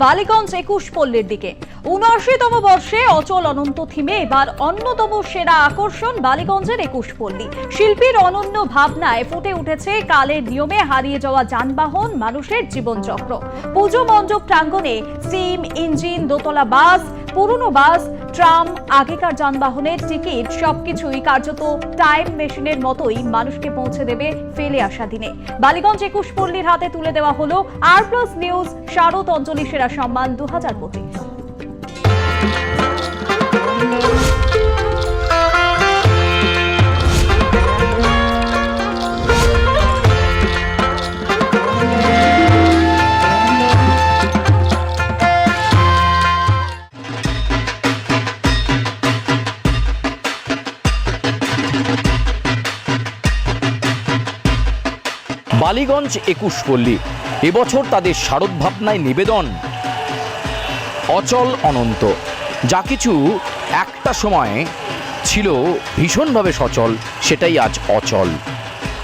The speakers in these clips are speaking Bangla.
বালিগঞ্জ একুশ পল্লীর দিকে। উনআশিতম বর্ষে অচল অনন্ত থিমে এবার অন্যতম সেরা আকর্ষণ বালিগঞ্জের একুশ পল্লী। শিল্পীর অনন্য ভাবনায় ফুটে উঠেছে কালের নিয়মে হারিয়ে যাওয়া যানবাহন, মানুষের জীবনচক্র। পুজো মণ্ডপ প্রাঙ্গনে সিম, ইঞ্জিন, দোতলা বাস, পুরনো বাস ট্রাম, আগেকার যানবাহনের টিকিট, সবকিছুই কার্যত টাইম মেশিনের মতোই মানুষকে পৌঁছে দেবে ফেলে আসা দিনে। বালিগঞ্জ একুশ পল্লীর হাতে তুলে দেওয়া হল আর প্লাস নিউজ শারদ অঞ্জলি সেরা সম্মান দু হাজার পঁচিশ বালিগঞ্জ একুশ পল্লী। এবছর তাদের শারদ ভাবনায় নিবেদন। অচল অনন্ত। যা কিছু একটা সময় ছিল ভীষণভাবে সচল, সেটাই আজ অচল।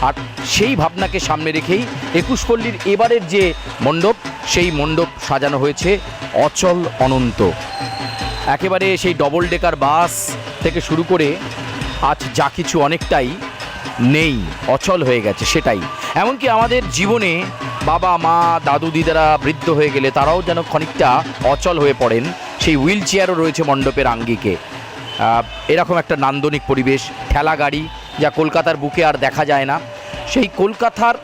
আর সেই ভাবনাকে সামনে রেখেই একুশ পল্লীর এবারের যে মণ্ডপ, সেই মণ্ডপ সাজানো হয়েছে অচল অনন্ত। একেবারে সেই ডবল ডেকার বাস থেকে শুরু করে আজ যা কিছু অনেকটাই নেই, অচল হয়ে গেছে, সেটাই। এমনকি আমাদের জীবনে বাবা, মা, দাদু, দিদারা বৃদ্ধ হয়ে গেলে তারাও যেন খানিকটা অচল হয়ে পড়েন, সেই হুইল চেয়ারও রয়েছে মণ্ডপের আঙ্গিকে। এরকম একটা নান্দনিক পরিবেশ, ঠেলা গাড়ি যা কলকাতার বুকে আর দেখা যায় না। সেই কলকাতার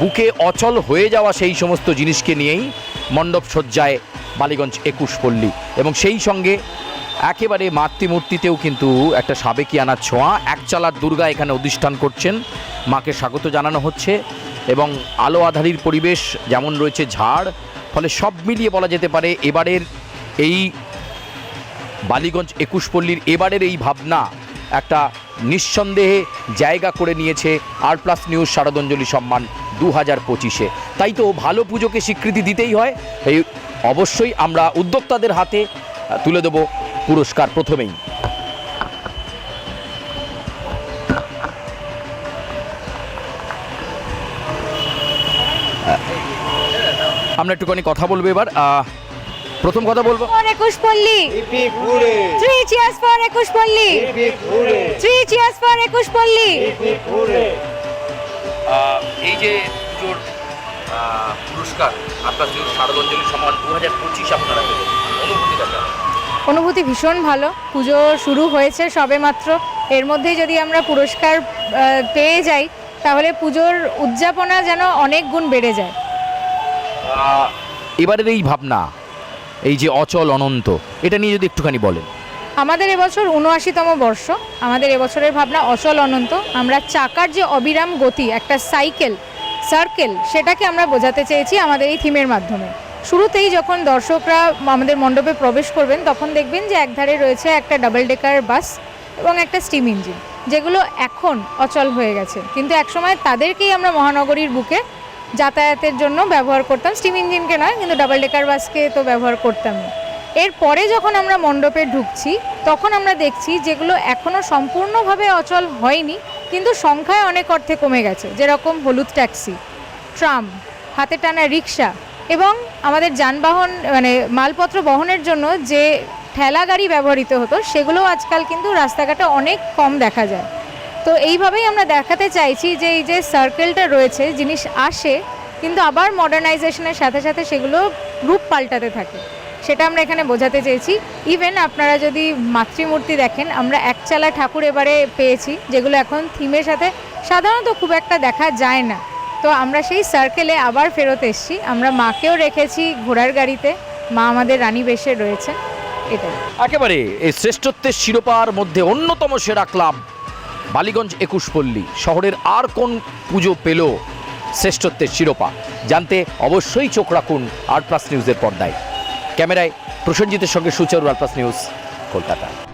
বুকে অচল হয়ে যাওয়া সেই সমস্ত জিনিসকে নিয়েই মণ্ডপ সজ্জায় বালিগঞ্জ একুশ পল্লী। এবং সেই সঙ্গে একেবারে মাতৃমূর্তিতেও কিন্তু একটা সাবেকিয়ানা ছোঁয়া। একচালার দুর্গা এখানে অধিষ্ঠান করছেন। মাকে স্বাগত জানানো হচ্ছে এবং আলো আধারির পরিবেশ যেমন রয়েছে ঝাড়, ফলে সব মিলিয়ে বলা যেতে পারে এবারের এই বালিগঞ্জ একুশ পল্লীর এবারের এই ভাবনা একটা নিঃসন্দেহে জায়গা করে নিয়েছে আর প্লাস নিউজ শারদঞ্জলি সম্মান দু হাজার পঁচিশে। তাই তো ভালো পুজোকে স্বীকৃতি দিতেই হয়। এই অবশ্যই আমরা উদ্যোক্তাদের হাতে তুলে দেব পুরস্কার প্রথমেই। আমরা একটুখানি কথা বলব এবার। প্রথম কথা বলব। একুশ পল্লী। থ্রি চিয়ার্স ফর একুশ পল্লী। থ্রি চিয়ার্স ফর একুশ পল্লী। এই যে পুজোর পুরস্কার আপনার শারদঞ্জলি সম্মান দু হাজার পঁচিশ আপনারা? অনুভূতি ভীষণ ভালো। পুজো শুরু হয়েছে সবে মাত্র। এর মধ্যেই যদি আমরা পুরস্কার পেয়ে যাই তাহলে পুজোর উদযাপনা যেন অনেক গুণ বেড়ে যায়। এবারের এই ভাবনা এই যে অচল অনন্ত এটা নিয়ে যদি একটুখানি বলেন। আমাদের এবছর উনআশিতম বর্ষ। আমাদের এবছরের ভাবনা অচল অনন্ত। আমরা চাকার যে অবিরাম গতি একটা সাইকেল সার্কেল সেটাকে আমরা বোঝাতে চেয়েছি আমাদের এই থিমের মাধ্যমে। শুরুতেই যখন দর্শকরা আমাদের মণ্ডপে প্রবেশ করবেন, তখন দেখবেন যে একধারে রয়েছে একটা ডাবল ডেকার বাস এবং একটা স্টিম ইঞ্জিন যেগুলো এখন অচল হয়ে গেছে। কিন্তু একসময় তাদেরকেই আমরা মহানগরীর বুকে যাতায়াতের জন্য ব্যবহার করতাম। স্টিম ইঞ্জিনকে নয়, কিন্তু ডাবল ডেকার বাসকে তো ব্যবহার করতাম। না এরপরে যখন আমরা মণ্ডপে ঢুকছি, তখন আমরা দেখছি যেগুলো এখনও সম্পূর্ণভাবে অচল হয়নি, কিন্তু সংখ্যায় অনেক অর্থে কমে গেছে। যেরকম হলুদ ট্যাক্সি ট্রাম হাতে টানা রিক্সা এবং আমাদের যানবাহন মানে মালপত্র বহনের জন্য যে ঠেলা গাড়ি ব্যবহৃত হতো সেগুলো আজকাল কিন্তু রাস্তাঘাটে অনেক কম দেখা যায়। তো এইভাবেই আমরা দেখাতে চাইছি যে এই যে সার্কেলটা রয়েছে, জিনিস আসে, কিন্তু আবার মডার্নাইজেশনের সাথে সাথে সেগুলো রূপ পাল্টাতে থাকে। সেটা আমরা এখানে বোঝাতে চেয়েছি। ইভেন আপনারা যদি মাতৃমূর্তি দেখেন, আমরা একচালা ঠাকুর এবারে পেয়েছি, যেগুলো এখন থিমের সাথে সাধারণত খুব একটা দেখা যায় না। তো আমরা সেই সার্কেলে আবার ফেরত এসেছি। আমরা মাকেও রেখেছি ঘোড়ার গাড়িতে। মা আমাদের রানী বেশে রয়েছে। এটাই। একেবারে এই শ্রেষ্ঠত্বের শিরোপার মধ্যে অন্যতম সেরা ক্লাব, বালিগঞ্জ একুশ পল্লী। শহরের আর কোন পুজো পেল শ্রেষ্ঠত্বের শিরোপা? জানতে অবশ্যই চোখ রাখুন আর প্লাস নিউজের পর্দায়। ক্যামেরায় প্রসেনজিতের সঙ্গে Sucharu R plus news Kolkata.